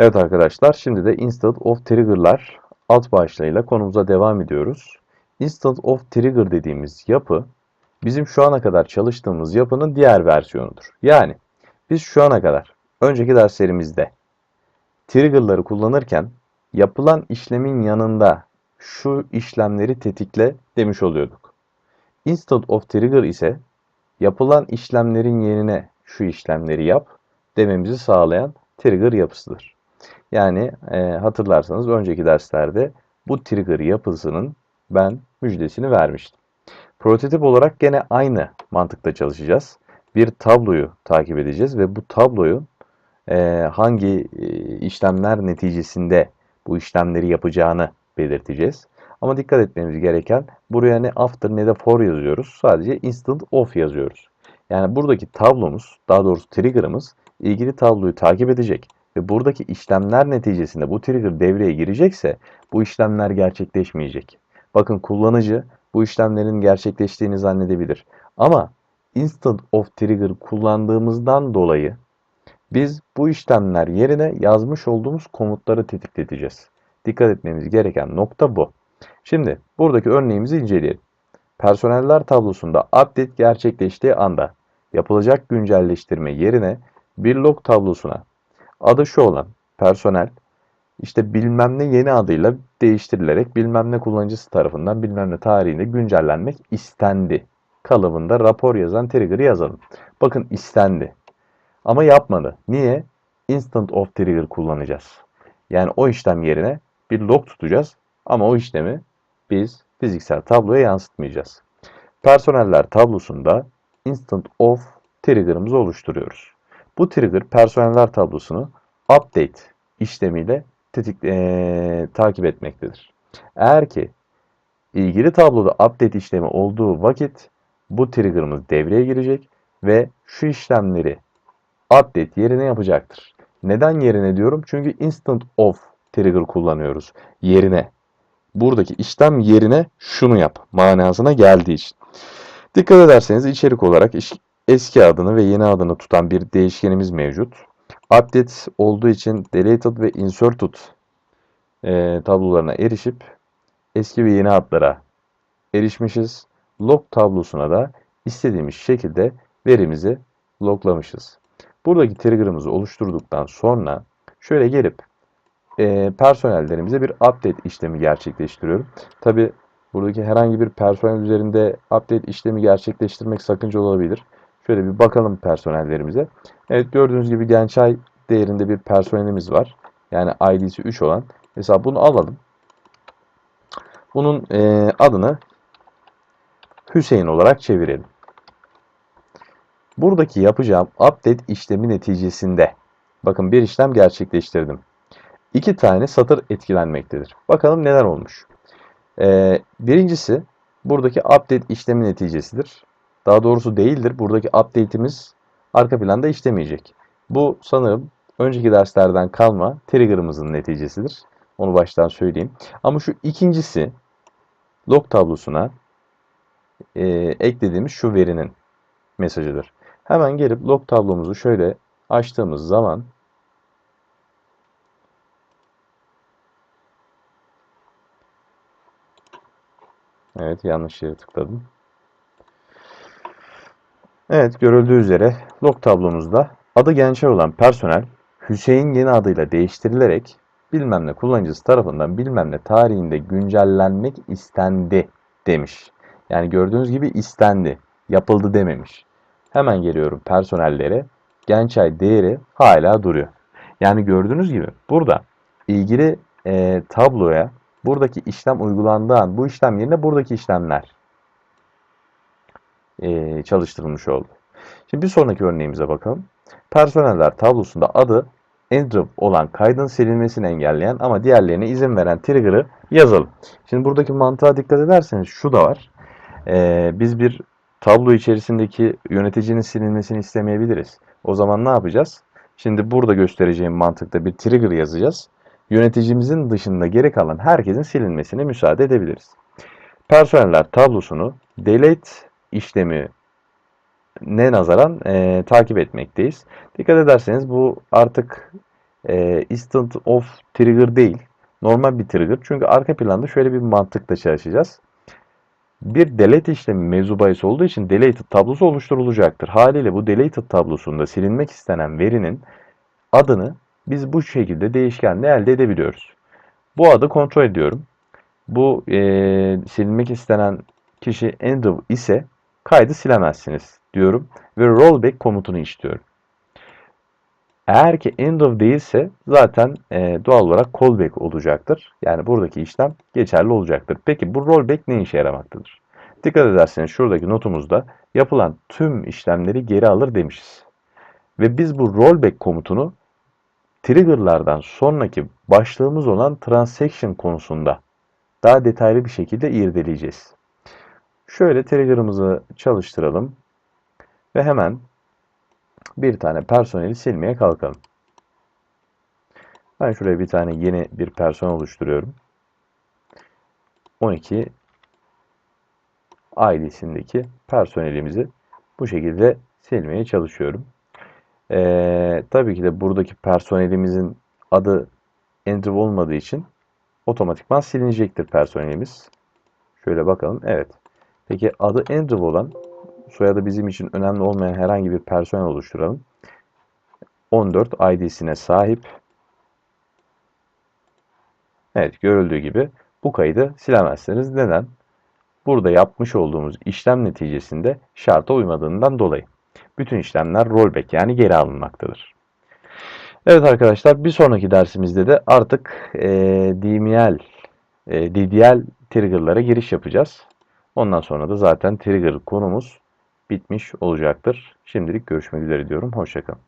Evet arkadaşlar şimdi de Instant of Trigger'lar alt başlığıyla konumuza devam ediyoruz. Instant of Trigger dediğimiz yapı bizim şu ana kadar çalıştığımız yapının diğer versiyonudur. Yani biz şu ana kadar önceki derslerimizde trigger'ları kullanırken yapılan işlemin yanında şu işlemleri tetikle demiş oluyorduk. Instant of Trigger ise yapılan işlemlerin yerine şu işlemleri yap dememizi sağlayan trigger yapısıdır. Yani e, hatırlarsanız önceki derslerde bu trigger yapısının ben müjdesini vermiştim. Prototip olarak gene aynı mantıkta çalışacağız. Bir tabloyu takip edeceğiz ve bu tabloyu e, hangi e, işlemler neticesinde bu işlemleri yapacağını belirteceğiz. Ama dikkat etmemiz gereken buraya ne after ne de for yazıyoruz. Sadece instant off yazıyoruz. Yani buradaki tablomuz, daha doğrusu trigger'ımız ilgili tabloyu takip edecek ve buradaki işlemler neticesinde bu trigger devreye girecekse bu işlemler gerçekleşmeyecek. Bakın kullanıcı bu işlemlerin gerçekleştiğini zannedebilir. Ama instant of trigger kullandığımızdan dolayı biz bu işlemler yerine yazmış olduğumuz komutları tetikleteceğiz. Dikkat etmemiz gereken nokta bu. Şimdi buradaki örneğimizi inceleyelim. Personeller tablosunda update gerçekleştiği anda yapılacak güncelleştirme yerine bir log tablosuna adı şu olan personel işte bilmem ne yeni adıyla değiştirilerek bilmem ne kullanıcısı tarafından bilmem ne tarihinde güncellenmek istendi. Kalıbında rapor yazan trigger'ı yazalım. Bakın istendi. Ama yapmadı. Niye? Instant of trigger kullanacağız. Yani o işlem yerine bir log tutacağız ama o işlemi biz fiziksel tabloya yansıtmayacağız. Personeller tablosunda instant of trigger'ımızı oluşturuyoruz. Bu trigger personeller tablosunu update işlemiyle tetik, e, takip etmektedir. Eğer ki ilgili tabloda update işlemi olduğu vakit bu trigger'ımız devreye girecek ve şu işlemleri update yerine yapacaktır. Neden yerine diyorum? Çünkü instant of trigger kullanıyoruz. Yerine. Buradaki işlem yerine şunu yap manasına geldiği için. Dikkat ederseniz içerik olarak eski adını ve yeni adını tutan bir değişkenimiz mevcut. Update olduğu için deleted ve inserted e, tablolarına erişip eski ve yeni adlara erişmişiz. Log tablosuna da istediğimiz şekilde verimizi loglamışız. Buradaki trigger'ımızı oluşturduktan sonra şöyle gelip e, personellerimize bir update işlemi gerçekleştiriyorum. Tabi buradaki herhangi bir personel üzerinde update işlemi gerçekleştirmek sakınca olabilir. Şöyle bir bakalım personellerimize. Evet gördüğünüz gibi Gençay değerinde bir personelimiz var. Yani ID'si 3 olan. Mesela bunu alalım. Bunun e, adını Hüseyin olarak çevirelim. Buradaki yapacağım update işlemi neticesinde bakın bir işlem gerçekleştirdim. İki tane satır etkilenmektedir. Bakalım neler olmuş. Ee, birincisi buradaki update işlemi neticesidir. Daha doğrusu değildir. Buradaki update'imiz arka planda işlemeyecek. Bu sanırım önceki derslerden kalma trigger'ımızın neticesidir. Onu baştan söyleyeyim. Ama şu ikincisi log tablosuna e, eklediğimiz şu verinin mesajıdır. Hemen gelip log tablomuzu şöyle açtığımız zaman Evet yanlış yere tıkladım. Evet görüldüğü üzere log tablomuzda adı Gençer olan personel Hüseyin yeni adıyla değiştirilerek bilmem ne kullanıcısı tarafından bilmem ne tarihinde güncellenmek istendi demiş. Yani gördüğünüz gibi istendi, yapıldı dememiş. Hemen geliyorum personellere. Gençay değeri hala duruyor. Yani gördüğünüz gibi burada ilgili e, tabloya buradaki işlem uygulandığı an bu işlem yerine buradaki işlemler e, çalıştırılmış oldu. Şimdi bir sonraki örneğimize bakalım. Personeller tablosunda adı Andrew olan kaydın silinmesini engelleyen ama diğerlerine izin veren trigger'ı yazalım. Şimdi buradaki mantığa dikkat ederseniz şu da var. Ee, biz bir tablo içerisindeki yöneticinin silinmesini istemeyebiliriz. O zaman ne yapacağız? Şimdi burada göstereceğim mantıkta bir trigger yazacağız. Yöneticimizin dışında geri kalan herkesin silinmesine müsaade edebiliriz. Personeller tablosunu delete işlemi ne nazaran e, takip etmekteyiz. Dikkat ederseniz bu artık e, instant of trigger değil. Normal bir trigger. Çünkü arka planda şöyle bir mantıkla çalışacağız. Bir delete işlemi mevzu bahis olduğu için deleted tablosu oluşturulacaktır. Haliyle bu deleted tablosunda silinmek istenen verinin adını biz bu şekilde değişkenle elde edebiliyoruz. Bu adı kontrol ediyorum. Bu e, silinmek istenen kişi Andrew ise kaydı silemezsiniz diyorum ve rollback komutunu istiyorum. Eğer ki end of değilse zaten e, doğal olarak callback olacaktır. Yani buradaki işlem geçerli olacaktır. Peki bu rollback ne işe yaramaktadır? Dikkat ederseniz şuradaki notumuzda yapılan tüm işlemleri geri alır demişiz. Ve biz bu rollback komutunu triggerlardan sonraki başlığımız olan transaction konusunda daha detaylı bir şekilde irdeleyeceğiz. Şöyle trigger'ımızı çalıştıralım ve hemen bir tane personeli silmeye kalkalım. Ben şuraya bir tane yeni bir personel oluşturuyorum. 12 ID'sindeki personelimizi bu şekilde silmeye çalışıyorum. Ee, tabii ki de buradaki personelimizin adı Andrew olmadığı için otomatikman silinecektir personelimiz. Şöyle bakalım. Evet. Peki adı Andrew olan soyadı bizim için önemli olmayan herhangi bir personel oluşturalım. 14 ID'sine sahip. Evet görüldüğü gibi bu kaydı silemezsiniz. Neden? Burada yapmış olduğumuz işlem neticesinde şarta uymadığından dolayı. Bütün işlemler rollback yani geri alınmaktadır. Evet arkadaşlar bir sonraki dersimizde de artık e, DML, e, DDL trigger'lara giriş yapacağız. Ondan sonra da zaten trigger konumuz bitmiş olacaktır. Şimdilik görüşmek üzere diyorum. Hoşçakalın.